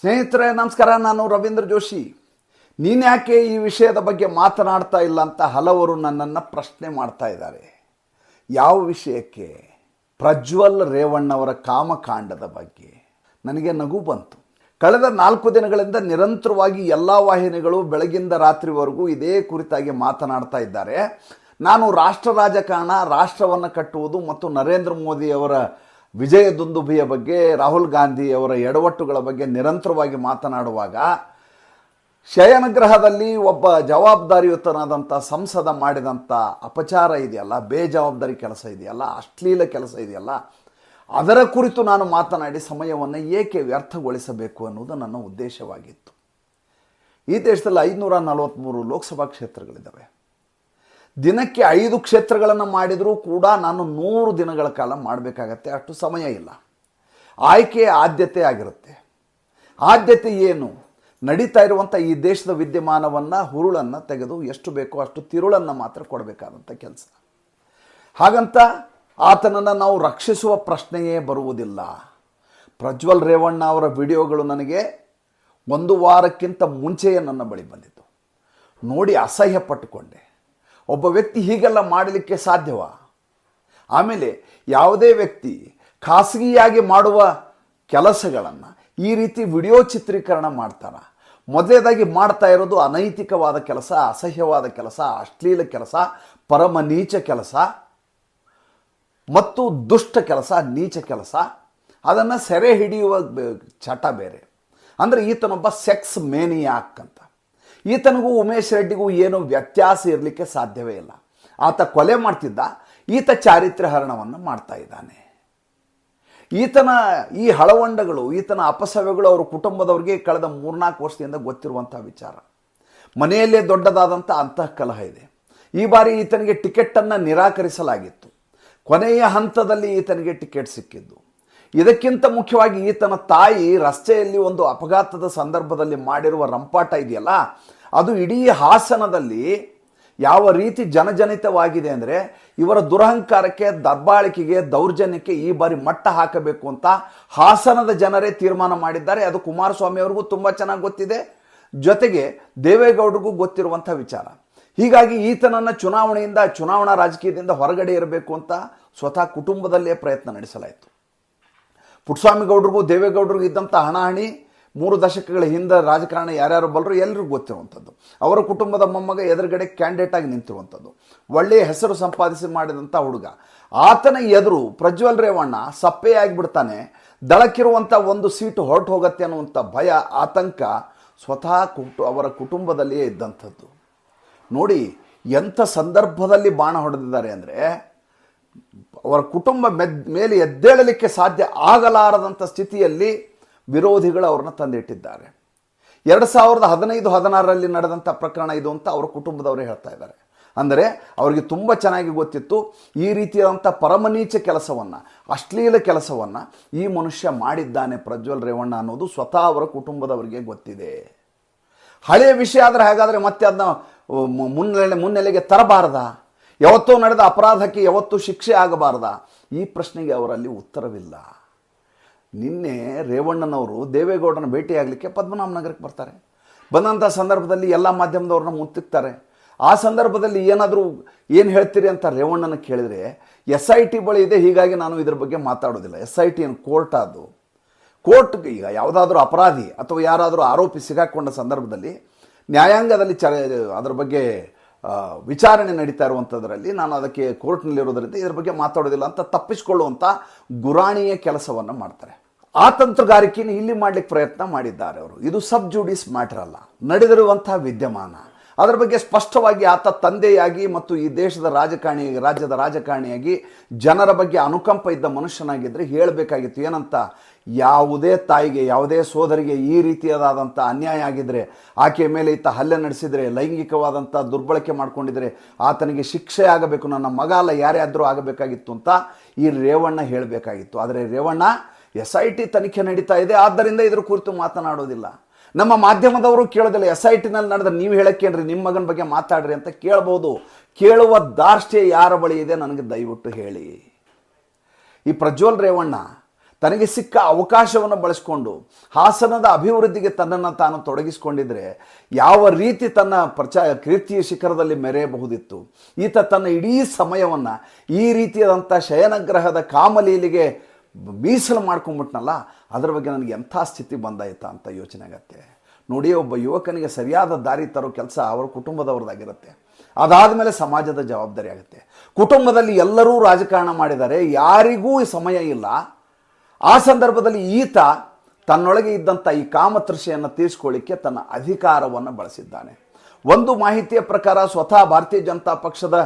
ಸ್ನೇಹಿತರೆ, ನಮಸ್ಕಾರ, ನಾನು ರವೀಂದ್ರ ಜೋಶಿ. ನೀನು ಯಾಕೆ ಈ ವಿಷಯದ ಬಗ್ಗೆ ಮಾತನಾಡ್ತಾ ಇಲ್ಲ ಅಂತ ಹಲವರು ನನ್ನನ್ನು ಪ್ರಶ್ನೆ ಮಾಡ್ತಾ ಇದ್ದಾರೆ. ಯಾವ ವಿಷಯಕ್ಕೆ? ಪ್ರಜ್ವಲ್ ರೇವಣ್ಣವರ ಕಾಮಕಾಂಡದ ಬಗ್ಗೆ. ನನಗೆ ನಗು ಬಂತು. ಕಳೆದ ನಾಲ್ಕು ದಿನಗಳಿಂದ ನಿರಂತರವಾಗಿ ಎಲ್ಲ ವಾಹಿನಿಗಳು ಬೆಳಗಿಂದ ರಾತ್ರಿವರೆಗೂ ಇದೇ ಕುರಿತಾಗಿ ಮಾತನಾಡ್ತಾ ಇದ್ದಾರೆ. ನಾನು ರಾಷ್ಟ್ರ ರಾಜಕಾರಣ, ರಾಷ್ಟ್ರವನ್ನು ಕಟ್ಟುವುದು ಮತ್ತು ನರೇಂದ್ರ ಮೋದಿಯವರ ವಿಜಯ ದುಂದುಭಿಯ ಬಗ್ಗೆ ರಾಹುಲ್ ಗಾಂಧಿ ಅವರ ಎಡವಟ್ಟುಗಳ ಬಗ್ಗೆ ನಿರಂತರವಾಗಿ ಮಾತನಾಡುವಾಗ ಶಯನಗ್ರಹದಲ್ಲಿ ಒಬ್ಬ ಜವಾಬ್ದಾರಿಯುತನಾದಂಥ ಸಂಸದ ಮಾಡಿದಂಥ ಅಪಚಾರ ಇದೆಯಲ್ಲ, ಬೇಜವಾಬ್ದಾರಿ ಕೆಲಸ ಇದೆಯಲ್ಲ, ಅಶ್ಲೀಲ ಕೆಲಸ ಇದೆಯಲ್ಲ, ಅದರ ಕುರಿತು ನಾನು ಮಾತನಾಡಿ ಸಮಯವನ್ನು ಏಕೆ ವ್ಯರ್ಥಗೊಳಿಸಬೇಕು ಅನ್ನೋದು ನನ್ನ ಉದ್ದೇಶವಾಗಿತ್ತು. ಈ ದೇಶದಲ್ಲಿ ಐನೂರ ನಲವತ್ತ್ಮೂರು ಲೋಕಸಭಾ ಕ್ಷೇತ್ರಗಳಿದ್ದಾವೆ. ದಿನಕ್ಕೆ ಐದು ಕ್ಷೇತ್ರಗಳನ್ನು ಮಾಡಿದರೂ ಕೂಡ ನಾನು ನೂರು ದಿನಗಳ ಕಾಲ ಮಾಡಬೇಕಾಗತ್ತೆ. ಅಷ್ಟು ಸಮಯ ಇಲ್ಲ. ಆಯ್ಕೆ ಆದ್ಯತೆ ಆಗಿರುತ್ತೆ. ಆದ್ಯತೆ ಏನು? ನಡೀತಾ ಇರುವಂಥ ಈ ದೇಶದ ವಿದ್ಯಮಾನವನ್ನು, ಹುರುಳನ್ನು ತೆಗೆದು ಎಷ್ಟು ಬೇಕೋ ಅಷ್ಟು ತಿರುಳನ್ನು ಮಾತ್ರ ಕೊಡಬೇಕಾದಂಥ ಕೆಲಸ. ಹಾಗಂತ ಆತನನ್ನು ನಾವು ರಕ್ಷಿಸುವ ಪ್ರಶ್ನೆಯೇ ಬರುವುದಿಲ್ಲ. ಪ್ರಜ್ವಲ್ ರೇವಣ್ಣ ಅವರ ವಿಡಿಯೋಗಳು ನನಗೆ ಒಂದು ವಾರಕ್ಕಿಂತ ಮುಂಚೆಯೇ ನನ್ನ ಬಳಿ ಬಂದಿತ್ತು ನೋಡಿ ಅಸಹ್ಯ ಪಟ್ಟುಕೊಂಡೆ ಒಬ್ಬ ವ್ಯಕ್ತಿ ಹೀಗೆಲ್ಲ ಮಾಡಲಿಕ್ಕೆ ಸಾಧ್ಯವ? ಆಮೇಲೆ ಯಾವುದೇ ವ್ಯಕ್ತಿ ಖಾಸಗಿಯಾಗಿ ಮಾಡುವ ಕೆಲಸಗಳನ್ನು ಈ ರೀತಿ ವಿಡಿಯೋ ಚಿತ್ರೀಕರಣ ಮಾಡ್ತಾರ. ಮೊದಲೇದಾಗಿ ಮಾಡ್ತಾ ಇರೋದು ಅನೈತಿಕವಾದ ಕೆಲಸ, ಅಸಹ್ಯವಾದ ಕೆಲಸ, ಅಶ್ಲೀಲ ಕೆಲಸ, ಪರಮ ನೀಚ ಕೆಲಸ ಮತ್ತು ದುಷ್ಟ ಕೆಲಸ, ನೀಚ ಕೆಲಸ. ಅದನ್ನು ಸೆರೆ ಹಿಡಿಯುವ ಚಟ ಬೇರೆ. ಅಂದರೆ ಈತನೊಬ್ಬ ಸೆಕ್ಸ್ ಮೇನಿಯಾಕ್ ಅಂತ. ಈತನಿಗೂ ಉಮೇಶ್ ರೆಡ್ಡಿಗೂ ಏನು ವ್ಯತ್ಯಾಸ ಇರಲಿಕ್ಕೆ ಸಾಧ್ಯವೇ ಇಲ್ಲ. ಆತ ಕೊಲೆ ಮಾಡ್ತಿದ್ದ, ಈತ ಚಾರಿತ್ರ್ಯ ಹರಣವನ್ನು ಮಾಡ್ತಾ ಇದ್ದಾನೆ. ಈತನ ಈ ಹಳವಂಡಗಳು, ಈತನ ಅಪಸವ್ಯಗಳು ಅವರ ಕುಟುಂಬದವರಿಗೆ ಕಳೆದ ಮೂರ್ನಾಲ್ಕು ವರ್ಷದಿಂದ ಗೊತ್ತಿರುವಂಥ ವಿಚಾರ. ಮನೆಯಲ್ಲೇ ದೊಡ್ಡದಾದಂಥ ಅಂತಃಕಲಹ ಇದೆ. ಈ ಬಾರಿ ಈತನಿಗೆ ಟಿಕೆಟನ್ನು ನಿರಾಕರಿಸಲಾಗಿತ್ತು. ಕೊನೆಯ ಹಂತದಲ್ಲಿ ಈತನಿಗೆ ಟಿಕೆಟ್ ಸಿಕ್ಕಿದ್ದು. ಇದಕ್ಕಿಂತ ಮುಖ್ಯವಾಗಿ ಈತನ ತಾಯಿ ರಸ್ತೆಯಲ್ಲಿ ಒಂದು ಅಪಘಾತದ ಸಂದರ್ಭದಲ್ಲಿ ಮಾಡಿರುವ ರಂಪಾಟ ಇದೆಯಲ್ಲ, ಅದು ಇಡೀ ಹಾಸನದಲ್ಲಿ ಯಾವ ರೀತಿ ಜನಜನಿತವಾಗಿದೆ ಅಂದರೆ ಇವರ ದುರಹಂಕಾರಕ್ಕೆ, ದಬ್ಬಾಳಿಕೆಗೆ, ದೌರ್ಜನ್ಯಕ್ಕೆ ಈ ಬಾರಿ ಮಟ್ಟ ಹಾಕಬೇಕು ಅಂತ ಹಾಸನದ ಜನರೇ ತೀರ್ಮಾನ ಮಾಡಿದ್ದಾರೆ. ಅದು ಕುಮಾರಸ್ವಾಮಿ ಅವ್ರಿಗೂ ತುಂಬ ಚೆನ್ನಾಗಿ ಗೊತ್ತಿದೆ. ಜೊತೆಗೆ ದೇವೇಗೌಡರಿಗೂ ಗೊತ್ತಿರುವಂಥ ವಿಚಾರ. ಹೀಗಾಗಿ ಈತನನ್ನು ಚುನಾವಣೆಯಿಂದ, ಚುನಾವಣಾ ರಾಜಕೀಯದಿಂದ ಹೊರಗಡೆ ಇರಬೇಕು ಅಂತ ಸ್ವತಃ ಕುಟುಂಬದಲ್ಲೇ ಪ್ರಯತ್ನ ನಡೆಸಲಾಯಿತು. ಪುಟ್ಟಸ್ವಾಮಿ ಗೌಡ್ರಿಗೂ ದೇವೇಗೌಡರಿಗೂ ಇದ್ದಂಥ ಹಣಾಹಣಿ ಮೂರು ದಶಕಗಳ ಹಿಂದೆ ರಾಜಕಾರಣ ಯಾರ್ಯಾರು ಬಲ್ಲರು ಎಲ್ಲರಿಗೂ ಗೊತ್ತಿರುವಂಥದ್ದು. ಅವರ ಕುಟುಂಬದ ಮೊಮ್ಮಗ ಎದುರುಗಡೆ ಕ್ಯಾಂಡಿಡೇಟ್ ಆಗಿ ನಿಂತಿರುವಂಥದ್ದು. ಒಳ್ಳೆಯ ಹೆಸರು ಸಂಪಾದಿಸಿ ಮಾಡಿದಂಥ ಹುಡುಗ. ಆತನ ಎದುರು ಪ್ರಜ್ವಲ್ ರೇವಣ್ಣ ಸಪ್ಪೆಯಾಗಿಬಿಡ್ತಾನೆ ದಳಕ್ಕಿರುವಂಥ ಒಂದು ಸೀಟು ಹೊರಟು ಹೋಗತ್ತೆ ಅನ್ನುವಂಥ ಭಯ, ಆತಂಕ ಸ್ವತಃ ಕುಟು, ಅವರ ಕುಟುಂಬದಲ್ಲಿಯೇ ಇದ್ದಂಥದ್ದು. ನೋಡಿ, ಎಂಥ ಸಂದರ್ಭದಲ್ಲಿ ಬಾಣ ಹೊಡೆದಿದ್ದಾರೆ ಅಂದರೆ ಅವರ ಕುಟುಂಬ ಮೆದ್, ಮೇಲೆ ಎದ್ದೇಳಲಿಕ್ಕೆ ಸಾಧ್ಯ ಆಗಲಾರದಂಥ ಸ್ಥಿತಿಯಲ್ಲಿ ವಿರೋಧಿಗಳು ಅವ್ರನ್ನ ತಂದಿಟ್ಟಿದ್ದಾರೆ. ಎರಡು ಸಾವಿರದ ಹದಿನೈದು, ಹದಿನಾರರಲ್ಲಿ ನಡೆದಂಥ ಪ್ರಕರಣ ಇದು ಅಂತ ಅವರ ಕುಟುಂಬದವರೇ ಹೇಳ್ತಾ ಇದ್ದಾರೆ. ಅಂದರೆ ಅವರಿಗೆ ತುಂಬ ಚೆನ್ನಾಗಿ ಗೊತ್ತಿತ್ತು ಈ ರೀತಿಯಾದಂಥ ಪರಮನೀಚ ಕೆಲಸವನ್ನು, ಅಶ್ಲೀಲ ಕೆಲಸವನ್ನು ಈ ಮನುಷ್ಯ ಮಾಡಿದ್ದಾನೆ ಪ್ರಜ್ವಲ್ ರೇವಣ್ಣ ಅನ್ನೋದು ಸ್ವತಃ ಅವರ ಕುಟುಂಬದವರಿಗೆ ಗೊತ್ತಿದೆ. ಹಳೆಯ ವಿಷಯ ಆದರೆ ಹಾಗಾದರೆ ಮತ್ತೆ ಅದನ್ನ ಮುನ್ನೆಲೆ, ಮುನ್ನೆಲೆಗೆ ತರಬಾರದಾ? ಯಾವತ್ತೂ ನಡೆದ ಅಪರಾಧಕ್ಕೆ ಯಾವತ್ತೂ ಶಿಕ್ಷೆ ಆಗಬಾರ್ದ? ಈ ಪ್ರಶ್ನೆಗೆ ಅವರಲ್ಲಿ ಉತ್ತರವಿಲ್ಲ. ನಿನ್ನೆ ರೇವಣ್ಣನವರು ದೇವೇಗೌಡನ ಭೇಟಿಯಾಗಲಿಕ್ಕೆ ಪದ್ಮನಾಭ ನಗರಕ್ಕೆ ಬರ್ತಾರೆ. ಬಂದಂಥ ಸಂದರ್ಭದಲ್ಲಿ ಎಲ್ಲ ಮಾಧ್ಯಮದವ್ರನ್ನ ಮುತ್ತಿಕ್ತಾರೆ. ಆ ಸಂದರ್ಭದಲ್ಲಿ ಏನಾದರೂ ಏನು ಹೇಳ್ತೀರಿ ಅಂತ ರೇವಣ್ಣನ ಕೇಳಿದರೆ ಎಸ್ ಐ ಟಿ ಬಳಿ ಇದೆ, ಹೀಗಾಗಿ ನಾನು ಇದ್ರ ಬಗ್ಗೆ ಮಾತಾಡೋದಿಲ್ಲ. ಎಸ್ ಐ ಟಿ ಏನು ಕೋರ್ಟ್ ಅದು. ಕೋರ್ಟ್ ಈಗ ಯಾವುದಾದ್ರೂ ಅಪರಾಧಿ ಅಥವಾ ಯಾರಾದರೂ ಆರೋಪಿ ಸಿಗಾಕೊಂಡ ಸಂದರ್ಭದಲ್ಲಿ ನ್ಯಾಯಾಂಗದಲ್ಲಿ ಚ ಅದರ ಬಗ್ಗೆ ವಿಚಾರಣೆ ನಡೀತಾ ಇರುವಂಥದ್ರಲ್ಲಿ ನಾನು ಅದಕ್ಕೆ ಕೋರ್ಟ್ನಲ್ಲಿರೋದ್ರಿಂದ ಇದ್ರ ಬಗ್ಗೆ ಮಾತಾಡೋದಿಲ್ಲ ಅಂತ ತಪ್ಪಿಸಿಕೊಳ್ಳುವಂಥ ಗುರಾಣಿಯ ಕೆಲಸವನ್ನು ಮಾಡ್ತಾರೆ. ಆ ತಂತ್ರಗಾರಿಕೆಯನ್ನು ಇಲ್ಲಿ ಮಾಡಲಿಕ್ಕೆ ಪ್ರಯತ್ನ ಮಾಡಿದ್ದಾರೆ ಅವರು. ಇದು ಸಬ್ ಜುಡಿಸ್ ಮ್ಯಾಟರ್ ಅಲ್ಲ. ನಡೆದಿರುವಂತಹ ವಿದ್ಯಮಾನ. ಅದರ ಬಗ್ಗೆ ಸ್ಪಷ್ಟವಾಗಿ ಆತ ತಂದೆಯಾಗಿ ಮತ್ತು ಈ ದೇಶದ ರಾಜಕಾರಣಿ, ರಾಜ್ಯದ ರಾಜಕಾರಣಿಯಾಗಿ ಜನರ ಬಗ್ಗೆ ಅನುಕಂಪ ಇದ್ದ ಮನುಷ್ಯನಾಗಿದ್ದರೆ ಹೇಳಬೇಕಾಗಿತ್ತು. ಏನಂತ? ಯಾವುದೇ ತಾಯಿಗೆ, ಯಾವುದೇ ಸೋದರಿಗೆ ಈ ರೀತಿಯಾದಂಥ ಅನ್ಯಾಯ ಆಗಿದ್ದರೆ ಆಕೆಯ ಮೇಲೆ ಈತ ಹಲ್ಲೆ ನಡೆಸಿದರೆ, ಲೈಂಗಿಕವಾದಂಥ ದುರ್ಬಳಕೆ ಮಾಡಿಕೊಂಡಿದ್ರೆ ಆತನಿಗೆ ಶಿಕ್ಷೆ ಆಗಬೇಕು, ನನ್ನ ಮಗ ಅಲ್ಲ, ಯಾರೇ ಆದರೂ ಆಗಬೇಕಾಗಿತ್ತು ಅಂತ ಈ ರೇವಣ್ಣ ಹೇಳಬೇಕಾಗಿತ್ತು. ಆದರೆ ರೇವಣ್ಣ ಎಸ್ ಐ ಟಿ ತನಿಖೆ ನಡೀತಾ ಇದೆ. ಆದ್ದರಿಂದ ಇದ್ರ ಕುರಿತು ಮಾತನಾಡೋದಿಲ್ಲ. ನಮ್ಮ ಮಾಧ್ಯಮದವರು ಕೇಳೋದಿಲ್ಲ ಎಸ್ ಐ ಟಿನಲ್ಲಿ ನಡೆದ ನೀವು ಹೇಳಕ್ಕೇನ್ರಿ, ನಿಮ್ಮ ಮಗನ ಬಗ್ಗೆ ಮಾತಾಡ್ರಿ ಅಂತ ಕೇಳ್ಬೋದು. ಕೇಳುವ ದಾರ್ಷ್ಟ್ಯ ಯಾರ ಬಳಿ ಇದೆ ನನಗೆ ದಯವಿಟ್ಟು ಹೇಳಿ. ಈ ಪ್ರಜ್ವಲ್ ರೇವಣ್ಣ ತನಗೆ ಸಿಕ್ಕ ಅವಕಾಶವನ್ನು ಬಳಸ್ಕೊಂಡು ಹಾಸನದ ಅಭಿವೃದ್ಧಿಗೆ ತನ್ನನ್ನು ತಾನು ತೊಡಗಿಸಿಕೊಂಡಿದ್ರೆ ಯಾವ ರೀತಿ ತನ್ನ ಪ್ರಚಾ ಕೀರ್ತಿಯ ಶಿಖರದಲ್ಲಿ ಮೆರೆಯಬಹುದಿತ್ತು. ಈತ ತನ್ನ ಇಡೀ ಸಮಯವನ್ನು ಈ ರೀತಿಯಾದಂಥ ಶಯನಗ್ರಹದ ಕಾಮಲೀಲಿಗೆ ಮೀಸಲು ಮಾಡ್ಕೊಂಬಿಟ್ನಲ್ಲ, ಅದರ ಬಗ್ಗೆ ನನಗೆ ಎಂಥ ಸ್ಥಿತಿ ಬಂದಾಯ್ತಾ ಅಂತ ಯೋಚನೆ ಆಗತ್ತೆ. ನೋಡಿ ಒಬ್ಬ ಯುವಕನಿಗೆ ಸರಿಯಾದ ದಾರಿ ತರೋ ಕೆಲಸ ಅವರ ಕುಟುಂಬದವ್ರದ್ದಾಗಿರುತ್ತೆ. ಅದಾದ ಮೇಲೆ ಸಮಾಜದ ಜವಾಬ್ದಾರಿ ಆಗುತ್ತೆ. ಕುಟುಂಬದಲ್ಲಿ ಎಲ್ಲರೂ ರಾಜಕಾರಣ ಮಾಡಿದ್ದಾರೆ ಯಾರಿಗೂ ಸಮಯ ಇಲ್ಲ. ಆ ಸಂದರ್ಭದಲ್ಲಿ ಈತ ತನ್ನೊಳಗೆ ಇದ್ದಂಥ ಈ ಕಾಮತೃಷೆಯನ್ನು ತೀರಿಸ್ಕೊಳ್ಳಿಕ್ಕೆ ತನ್ನ ಅಧಿಕಾರವನ್ನು ಬಳಸಿದ್ದಾನೆ. ಒಂದು ಮಾಹಿತಿಯ ಪ್ರಕಾರ ಸ್ವತಃ ಭಾರತೀಯ ಜನತಾ ಪಕ್ಷದ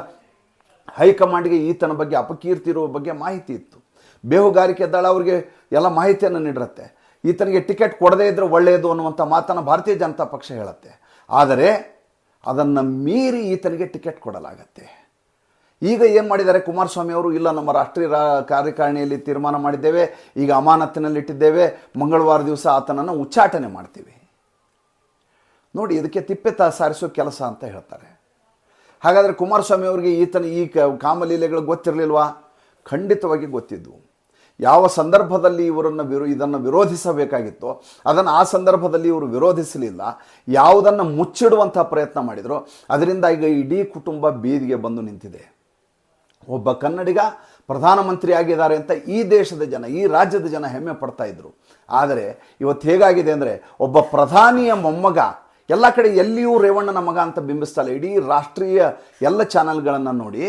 ಹೈಕಮಾಂಡ್ಗೆ ಈತನ ಬಗ್ಗೆ ಅಪಕೀರ್ತಿ ಇರುವ ಬಗ್ಗೆ ಮಾಹಿತಿ ಇತ್ತು. ಬೇಹುಗಾರಿಕೆ ದಳ ಅವರಿಗೆ ಎಲ್ಲ ಮಾಹಿತಿಯನ್ನು ನೀಡಿರುತ್ತೆ. ಈತನಿಗೆ ಟಿಕೆಟ್ ಕೊಡದೇ ಇದ್ದರೆ ಒಳ್ಳೆಯದು ಅನ್ನುವಂಥ ಮಾತನ್ನು ಭಾರತೀಯ ಜನತಾ ಪಕ್ಷ ಹೇಳುತ್ತೆ. ಆದರೆ ಅದನ್ನು ಮೀರಿ ಈತನಿಗೆ ಟಿಕೆಟ್ ಕೊಡಲಾಗತ್ತೆ. ಈಗ ಏನು ಮಾಡಿದ್ದಾರೆ? ಕುಮಾರಸ್ವಾಮಿ ಅವರು, ಇಲ್ಲ, ನಮ್ಮ ರಾಷ್ಟ್ರೀಯ ರಾ, ಕಾರ್ಯಕಾರಿಣಿಯಲ್ಲಿ ತೀರ್ಮಾನ ಮಾಡಿದ್ದೇವೆ, ಈಗ ಅಮಾನತ್ತಿನಲ್ಲಿಟ್ಟಿದ್ದೇವೆ, ಮಂಗಳವಾರ ದಿವಸ ಆತನನ್ನು ಉಚ್ಚಾಟನೆ ಮಾಡ್ತೀವಿ. ನೋಡಿ, ಇದಕ್ಕೆ ತಿಪ್ಪೆ ತ, ಸಾರಿಸೋ ಕೆಲಸ ಅಂತ ಹೇಳ್ತಾರೆ. ಹಾಗಾದರೆ ಕುಮಾರಸ್ವಾಮಿ ಅವರಿಗೆ ಈತನ ಈ ಕಾಮಲೀಲೆಗಳು ಗೊತ್ತಿರಲಿಲ್ವಾ? ಖಂಡಿತವಾಗಿ ಗೊತ್ತಿದ್ವು. ಯಾವ ಸಂದರ್ಭದಲ್ಲಿ ಇವರನ್ನು ವಿರೋ, ಇದನ್ನು ವಿರೋಧಿಸಬೇಕಾಗಿತ್ತೋ, ಅದನ್ನು ಆ ಸಂದರ್ಭದಲ್ಲಿ ಇವರು ವಿರೋಧಿಸಲಿಲ್ಲ. ಯಾವುದನ್ನು ಮುಚ್ಚಿಡುವಂಥ ಪ್ರಯತ್ನ ಮಾಡಿದರು. ಅದರಿಂದ ಈಗ ಇಡೀ ಕುಟುಂಬ ಬೀದಿಗೆ ಬಂದು ನಿಂತಿದೆ. ಒಬ್ಬ ಕನ್ನಡಿಗ ಪ್ರಧಾನಮಂತ್ರಿ ಆಗಿದ್ದಾರೆ ಅಂತ ಈ ದೇಶದ ಜನ, ಈ ರಾಜ್ಯದ ಜನ ಹೆಮ್ಮೆ ಪಡ್ತಾ ಇದ್ರು. ಆದರೆ ಇವತ್ತು ಹೇಗಾಗಿದೆ ಅಂದರೆ ಒಬ್ಬ ಪ್ರಧಾನಿಯ ಮೊಮ್ಮಗ, ಎಲ್ಲ ಕಡೆ ಎಲ್ಲಿಯೂ ರೇವಣ್ಣನ ಮಗ ಅಂತ ಬಿಂಬಿಸ್ತಲ್ಲ ಇಡೀ ರಾಷ್ಟ್ರೀಯ ಎಲ್ಲ ಚಾನಲ್ಗಳನ್ನು ನೋಡಿ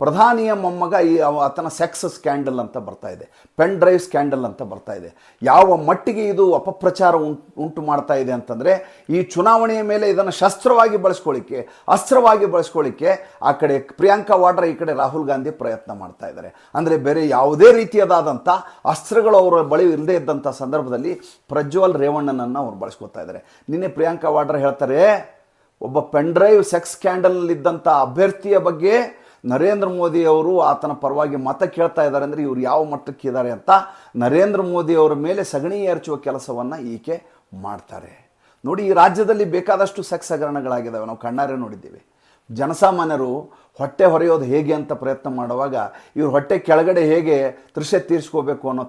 ಪ್ರಧಾನಿಯ ಮೊಮ್ಮಗ ಈ ಆತನ ಸೆಕ್ಸ್ ಸ್ಕ್ಯಾಂಡಲ್ ಅಂತ ಬರ್ತಾ ಇದೆ. ಪೆನ್ ಡ್ರೈವ್ ಸ್ಕ್ಯಾಂಡಲ್ ಅಂತ ಬರ್ತಾ ಇದೆ. ಯಾವ ಮಟ್ಟಿಗೆ ಇದು ಅಪಪ್ರಚಾರ ಉಂಟು ಉಂಟು ಮಾಡ್ತಾ ಇದೆ ಅಂತಂದರೆ, ಈ ಚುನಾವಣೆಯ ಮೇಲೆ ಇದನ್ನು ಶಸ್ತ್ರವಾಗಿ ಬಳಸ್ಕೊಳ್ಳಿಕ್ಕೆ ಅಸ್ತ್ರವಾಗಿ ಬಳಸ್ಕೊಳ್ಳಿಕ್ಕೆ ಆ ಕಡೆ ಪ್ರಿಯಾಂಕಾ ವಾಡ್ರಾ, ಈ ಕಡೆ ರಾಹುಲ್ ಗಾಂಧಿ ಪ್ರಯತ್ನ ಮಾಡ್ತಾ ಇದ್ದಾರೆ. ಅಂದರೆ ಬೇರೆ ಯಾವುದೇ ರೀತಿಯದಾದಂಥ ಅಸ್ತ್ರಗಳು ಅವರ ಬಳಿ ಇಲ್ಲದೇ ಇದ್ದಂಥ ಸಂದರ್ಭದಲ್ಲಿ ಪ್ರಜ್ವಲ್ ರೇವಣ್ಣನನ್ನು ಅವ್ರು ಬಳಸ್ಕೊತಾ ಇದ್ದಾರೆ. ನಿನ್ನೆ ಪ್ರಿಯಾಂಕಾ ವಾಡ್ರಾ ಹೇಳ್ತಾರೆ, ಒಬ್ಬ ಪೆನ್ ಡ್ರೈವ್ ಸೆಕ್ಸ್ ಸ್ಕ್ಯಾಂಡಲ್ನಲ್ಲಿದ್ದಂಥ ಅಭ್ಯರ್ಥಿಯ ಬಗ್ಗೆ ನರೇಂದ್ರ ಮೋದಿ ಅವರು ಆತನ ಪರವಾಗಿ ಮತ ಕೇಳ್ತಾ ಇದ್ದಾರೆ ಅಂದರೆ ಇವರು ಯಾವ ಮಟ್ಟಕ್ಕೆ ಇದ್ದಾರೆ ಅಂತ ನರೇಂದ್ರ ಮೋದಿ ಅವರ ಮೇಲೆ ಸಗಣಿ ಎರಚುವ ಕೆಲಸವನ್ನು ಈಕೆ ಮಾಡ್ತಾರೆ. ನೋಡಿ, ಈ ರಾಜ್ಯದಲ್ಲಿ ಬೇಕಾದಷ್ಟು ಸೆಕ್ಸ್ ಹಗರಣಗಳಾಗಿದ್ದಾವೆ ನಾವು ಕಣ್ಣಾರೆ ನೋಡಿದ್ದೀವಿ. ಜನಸಾಮಾನ್ಯರು ಹೊಟ್ಟೆ ಹೊರೆಯೋದು ಹೇಗೆ ಅಂತ ಪ್ರಯತ್ನ ಮಾಡುವಾಗ ಇವ್ರು ಹೊಟ್ಟೆ ಕೆಳಗಡೆ ಹೇಗೆ ತೃಷೆ ತೀರಿಸ್ಕೋಬೇಕು ಅನ್ನೋ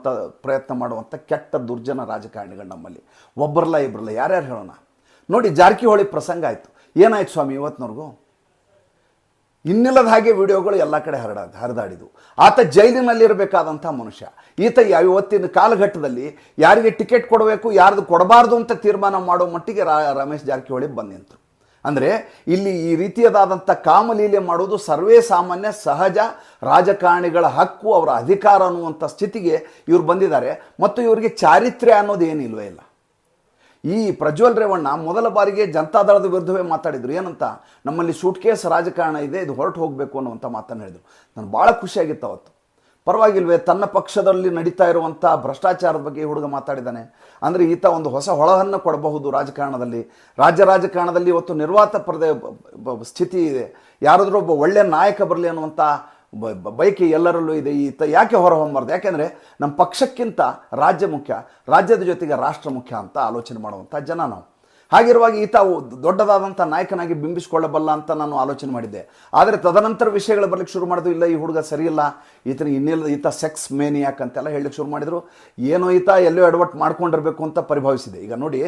ಪ್ರಯತ್ನ ಮಾಡುವಂಥ ಕೆಟ್ಟ ದುರ್ಜನ ರಾಜಕಾರಣಿಗಳು ನಮ್ಮಲ್ಲಿ. ಒಬ್ಬರಲ್ಲ ಇಬ್ಬರಲ್ಲ ಯಾರ್ಯಾರು ಹೇಳೋಣ? ನೋಡಿ, ಜಾರಕಿಹೊಳಿ ಪ್ರಸಂಗ ಆಯಿತು. ಏನಾಯ್ತು ಸ್ವಾಮಿ ಇವತ್ತಿನವ್ರಿಗೂ? ಇನ್ನಿಲ್ಲದ ಹಾಗೆ ವಿಡಿಯೋಗಳು ಎಲ್ಲ ಕಡೆ ಹರಡ, ಹರಿದಾಡಿದ್ವು. ಆತ ಜೈಲಿನಲ್ಲಿರಬೇಕಾದಂಥ ಮನುಷ್ಯ. ಈತ ಇವತ್ತಿನ ಕಾಲಘಟ್ಟದಲ್ಲಿ ಯಾರಿಗೆ ಟಿಕೆಟ್ ಕೊಡಬೇಕು, ಯಾರ್ದು ಕೊಡಬಾರ್ದು ಅಂತ ತೀರ್ಮಾನ ಮಾಡೋ ಮಟ್ಟಿಗೆ ರಮೇಶ್ ಜಾರಕಿಹೊಳಿ ಬಂದು ನಿಂತರು ಅಂದರೆ ಇಲ್ಲಿ ಈ ರೀತಿಯದಾದಂಥ ಕಾಮಲೀಲೆ ಮಾಡೋದು ಸರ್ವೇ ಸಾಮಾನ್ಯ, ಸಹಜ ರಾಜಕಾರಣಿಗಳ ಹಕ್ಕು, ಅವರ ಅಧಿಕಾರ ಅನ್ನುವಂಥ ಸ್ಥಿತಿಗೆ ಇವ್ರು ಬಂದಿದ್ದಾರೆ. ಮತ್ತು ಇವರಿಗೆ ಚಾರಿತ್ರ್ಯ ಅನ್ನೋದು ಏನಿಲ್ವೇ ಇಲ್ಲ. ಈ ಪ್ರಜ್ವಲ್ ರೇವಣ್ಣ ಮೊದಲ ಬಾರಿಗೆ ಜನತಾದಳದ ವಿರುದ್ಧವೇ ಮಾತಾಡಿದ್ರು. ಏನಂತ? ನಮ್ಮಲ್ಲಿ ಸೂಟ್ಕೇಸ್ ರಾಜಕಾರಣ ಇದೆ, ಇದು ಹೊರಟು ಹೋಗಬೇಕು ಅನ್ನುವಂಥ ಮಾತನ್ನು ಹೇಳಿದ್ರು. ನಾನು ಭಾಳ ಖುಷಿಯಾಗಿತ್ತು ಅವತ್ತು. ಪರವಾಗಿಲ್ವೇ ತನ್ನ ಪಕ್ಷದಲ್ಲಿ ನಡೀತಾ ಇರುವಂಥ ಭ್ರಷ್ಟಾಚಾರದ ಬಗ್ಗೆ ಹುಡುಗ ಮಾತಾಡಿದ್ದಾನೆ. ಅಂದರೆ ಈತ ಒಂದು ಹೊಸ ಹೊಳಹನ್ನು ಕೊಡಬಹುದು ರಾಜಕಾರಣದಲ್ಲಿ. ರಾಜ್ಯ ರಾಜಕಾರಣದಲ್ಲಿ ಇವತ್ತು ನಿರ್ವಾತ ಪರದೆ ಸ್ಥಿತಿ ಇದೆ. ಯಾರಾದರೂ ಒಬ್ಬ ಒಳ್ಳೆಯ ನಾಯಕ ಬರಲಿ ಅನ್ನುವಂಥ ಬ- ಬ- ಬೈಕಿ ಎಲ್ಲರಲ್ಲೂ ಇದೆ. ಈತ ಯಾಕೆ ಹೊರಹೊಮ್ಮಬಾರ್ದು ಯಾಕೆಂದರೆ ನಮ್ಮ ಪಕ್ಷಕ್ಕಿಂತ ರಾಜ್ಯ ಮುಖ್ಯ, ರಾಜ್ಯದ ಜೊತೆಗೆ ರಾಷ್ಟ್ರ ಮುಖ್ಯ ಅಂತ ಆಲೋಚನೆ ಮಾಡುವಂಥ ಜನ ನಾವು. ಹಾಗಿರುವಾಗ ಈತ ದೊಡ್ಡದಾದಂಥ ನಾಯಕನಾಗಿ ಬಿಂಬಿಸಿಕೊಳ್ಳಬಲ್ಲ ಅಂತ ನಾನು ಆಲೋಚನೆ ಮಾಡಿದ್ದೆ. ಆದರೆ ತದನಂತರ ವಿಷಯಗಳು ಬರಲಿಕ್ಕೆ ಶುರು ಮಾಡಿದ್ರು ಇಲ್ಲ, ಈ ಹುಡುಗ ಸರಿಯಿಲ್ಲ, ಈತನಿಗೆ ಇನ್ನಿಲ್ಲ ಈತ ಸೆಕ್ಸ್ ಮೇನಿಯಾಕ್ ಅಂತೆಲ್ಲ ಹೇಳಲಿಕ್ಕೆ ಶುರು ಮಾಡಿದರು. ಏನೋ ಈತ ಎಲ್ಲೋ ಎಡವಟ್ ಮಾಡ್ಕೊಂಡಿರಬೇಕು ಅಂತ ಪರಿಭಾವಿಸಿದೆ. ಈಗ ನೋಡಿ,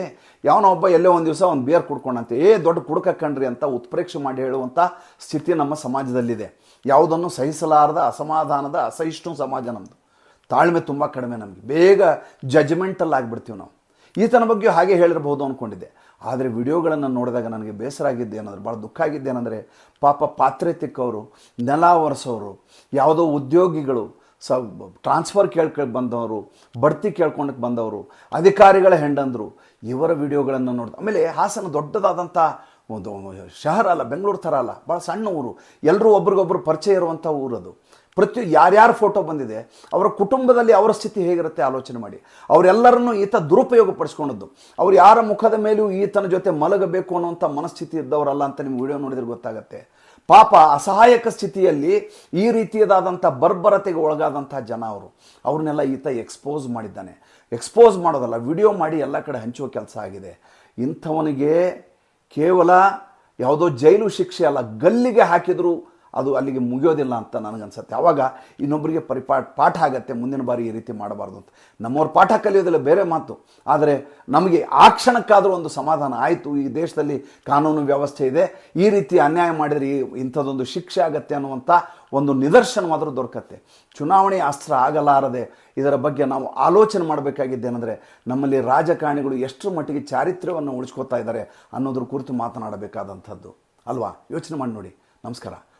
ಯಾವನೋ ಒಬ್ಬ ಎಲ್ಲೋ ಒಂದು ದಿವಸ ಒಂದು ಬಿಯರ್ ಕುಡ್ಕೊಂಡಂತೆ ಏ, ದೊಡ್ಡ ಕುಡುಕ ಕಣ್ರಿ ಅಂತ ಉತ್ಪ್ರೇಕ್ಷೆ ಮಾಡಿ ಹೇಳುವಂಥ ಸ್ಥಿತಿ ನಮ್ಮ ಸಮಾಜದಲ್ಲಿದೆ. ಯಾವುದನ್ನು ಸಹಿಸಲಾರದ ಅಸಮಾಧಾನದ ಅಸಹಿಷ್ಣು ಸಮಾಜ ನಮ್ಮದು ತಾಳ್ಮೆ ತುಂಬ ಕಡಿಮೆ ನಮಗೆ. ಬೇಗ ಜಜ್ಮೆಂಟಲ್ಲಿ ಆಗಿಬಿಡ್ತೀವಿ ನಾವು. ಈತನ ಬಗ್ಗೆ ಹಾಗೆ ಹೇಳಿರಬಹುದು ಅಂದ್ಕೊಂಡಿದ್ದೆ ಆದರೆ ವಿಡಿಯೋಗಳನ್ನು ನೋಡಿದಾಗ ನನಗೆ ಬೇಸರ ಆಗಿದ್ದೆ ಏನಂದ್ರೆ ಭಾಳ ದುಃಖ ಆಗಿದ್ದೆ ಏನಂದರೆ ಪಾಪ ಪಾತ್ರೆ ತಿಕ್ಕವರು, ನೆಲ ಒರೆಸೋರು, ಯಾವುದೋ ಉದ್ಯೋಗಿಗಳು, ಸ ಟ್ರಾನ್ಸ್ಫರ್ ಕೇಳ್ಕೊಂಡು ಬಂದವರು, ಬಡ್ತಿ ಕೇಳ್ಕೊಂಡಕ್ಕೆ ಬಂದವರು, ಅಧಿಕಾರಿಗಳ ಹೆಂಡಂದರು, ಇವರ ವಿಡಿಯೋಗಳನ್ನು ನೋಡಿದ ಆಮೇಲೆ ಹಾಸನ ದೊಡ್ಡದಾದಂಥ ಒಂದು ಶಹರ ಅಲ್ಲ, ಬೆಂಗಳೂರು ಥರ ಅಲ್ಲ ಭಾಳ ಸಣ್ಣ ಊರು ಎಲ್ಲರೂ ಒಬ್ರಿಗೊಬ್ರು ಪರಿಚಯ ಇರುವಂಥ ಊರದು. ಪ್ರತಿ ಯಾರ್ಯಾರು ಫೋಟೋ ಬಂದಿದೆ, ಅವರ ಕುಟುಂಬದಲ್ಲಿ ಅವರ ಸ್ಥಿತಿ ಹೇಗಿರುತ್ತೆ ಆಲೋಚನೆ ಮಾಡಿ. ಅವರೆಲ್ಲರನ್ನೂ ಈತ ದುರುಪಯೋಗ ಪಡಿಸ್ಕೊಂಡದ್ದು ಅವ್ರು ಯಾರ ಮುಖದ ಮೇಲೂ ಈತನ ಜೊತೆ ಮಲಗಬೇಕು ಅನ್ನುವಂಥ ಮನಸ್ಥಿತಿ ಇದ್ದವರಲ್ಲ ಅಂತ ನಿಮ್ಗೆ ವಿಡಿಯೋ ನೋಡಿದ್ರೆ ಗೊತ್ತಾಗುತ್ತೆ. ಪಾಪ ಅಸಹಾಯಕ ಸ್ಥಿತಿಯಲ್ಲಿ ಈ ರೀತಿಯದಾದಂಥ ಬರ್ಬರತೆಗೆ ಒಳಗಾದಂಥ ಜನ ಅವರು. ಅವ್ರನ್ನೆಲ್ಲ ಈತ ಎಕ್ಸ್ಪೋಸ್ ಮಾಡಿದ್ದಾನೆ. ಎಕ್ಸ್ಪೋಸ್ ಮಾಡೋದಲ್ಲ, ವಿಡಿಯೋ ಮಾಡಿ ಎಲ್ಲ ಕಡೆ ಹಂಚುವ ಕೆಲಸ ಆಗಿದೆ. ಇಂಥವನಿಗೆ ಕೇವಲ ಯಾವುದೋ ಜೈಲು ಶಿಕ್ಷೆ ಅಲ್ಲ, ಗಲ್ಲಿಗೆ ಹಾಕಿದರೂ ಅದು ಅಲ್ಲಿಗೆ ಮುಗಿಯೋದಿಲ್ಲ ಅಂತ ನನಗನ್ಸುತ್ತೆ. ಆವಾಗ ಇನ್ನೊಬ್ಬರಿಗೆ ಪರಿಪಾ, ಪಾಠ ಆಗತ್ತೆ, ಮುಂದಿನ ಬಾರಿ ಈ ರೀತಿ ಮಾಡಬಾರ್ದು ಅಂತ. ನಮ್ಮವ್ರ ಪಾಠ ಕಲಿಯೋದಿಲ್ಲ, ಬೇರೆ ಮಾತು. ಆದರೆ ನಮಗೆ ಆ ಕ್ಷಣಕ್ಕಾದರೂ ಒಂದು ಸಮಾಧಾನ ಆಯಿತು. ಈ ದೇಶದಲ್ಲಿ ಕಾನೂನು ವ್ಯವಸ್ಥೆ ಇದೆ. ಈ ರೀತಿ ಅನ್ಯಾಯ ಮಾಡಿದರೆ ಇಂಥದ್ದೊಂದು ಶಿಕ್ಷೆ ಆಗತ್ತೆ ಅನ್ನುವಂಥ ಒಂದು ನಿದರ್ಶನವಾದರೂ ದೊರಕತ್ತೆ. ಚುನಾವಣೆ ಅಸ್ತ್ರ ಆಗಲಾರದೆ ಇದರ ಬಗ್ಗೆ ನಾವು ಆಲೋಚನೆ ಮಾಡಬೇಕಾಗಿದ್ದೇನೆಂದರೆ ನಮ್ಮಲ್ಲಿ ರಾಜಕಾರಣಿಗಳು ಎಷ್ಟರ ಮಟ್ಟಿಗೆ ಚಾರಿತ್ರ್ಯವನ್ನು ಉಳಿಸ್ಕೋತಾ ಇದ್ದಾರೆ ಅನ್ನೋದ್ರ ಕುರಿತು ಮಾತನಾಡಬೇಕಾದಂಥದ್ದು. ಅಲ್ವಾ? ಯೋಚನೆ ಮಾಡಿ ನೋಡಿ. ನಮಸ್ಕಾರ.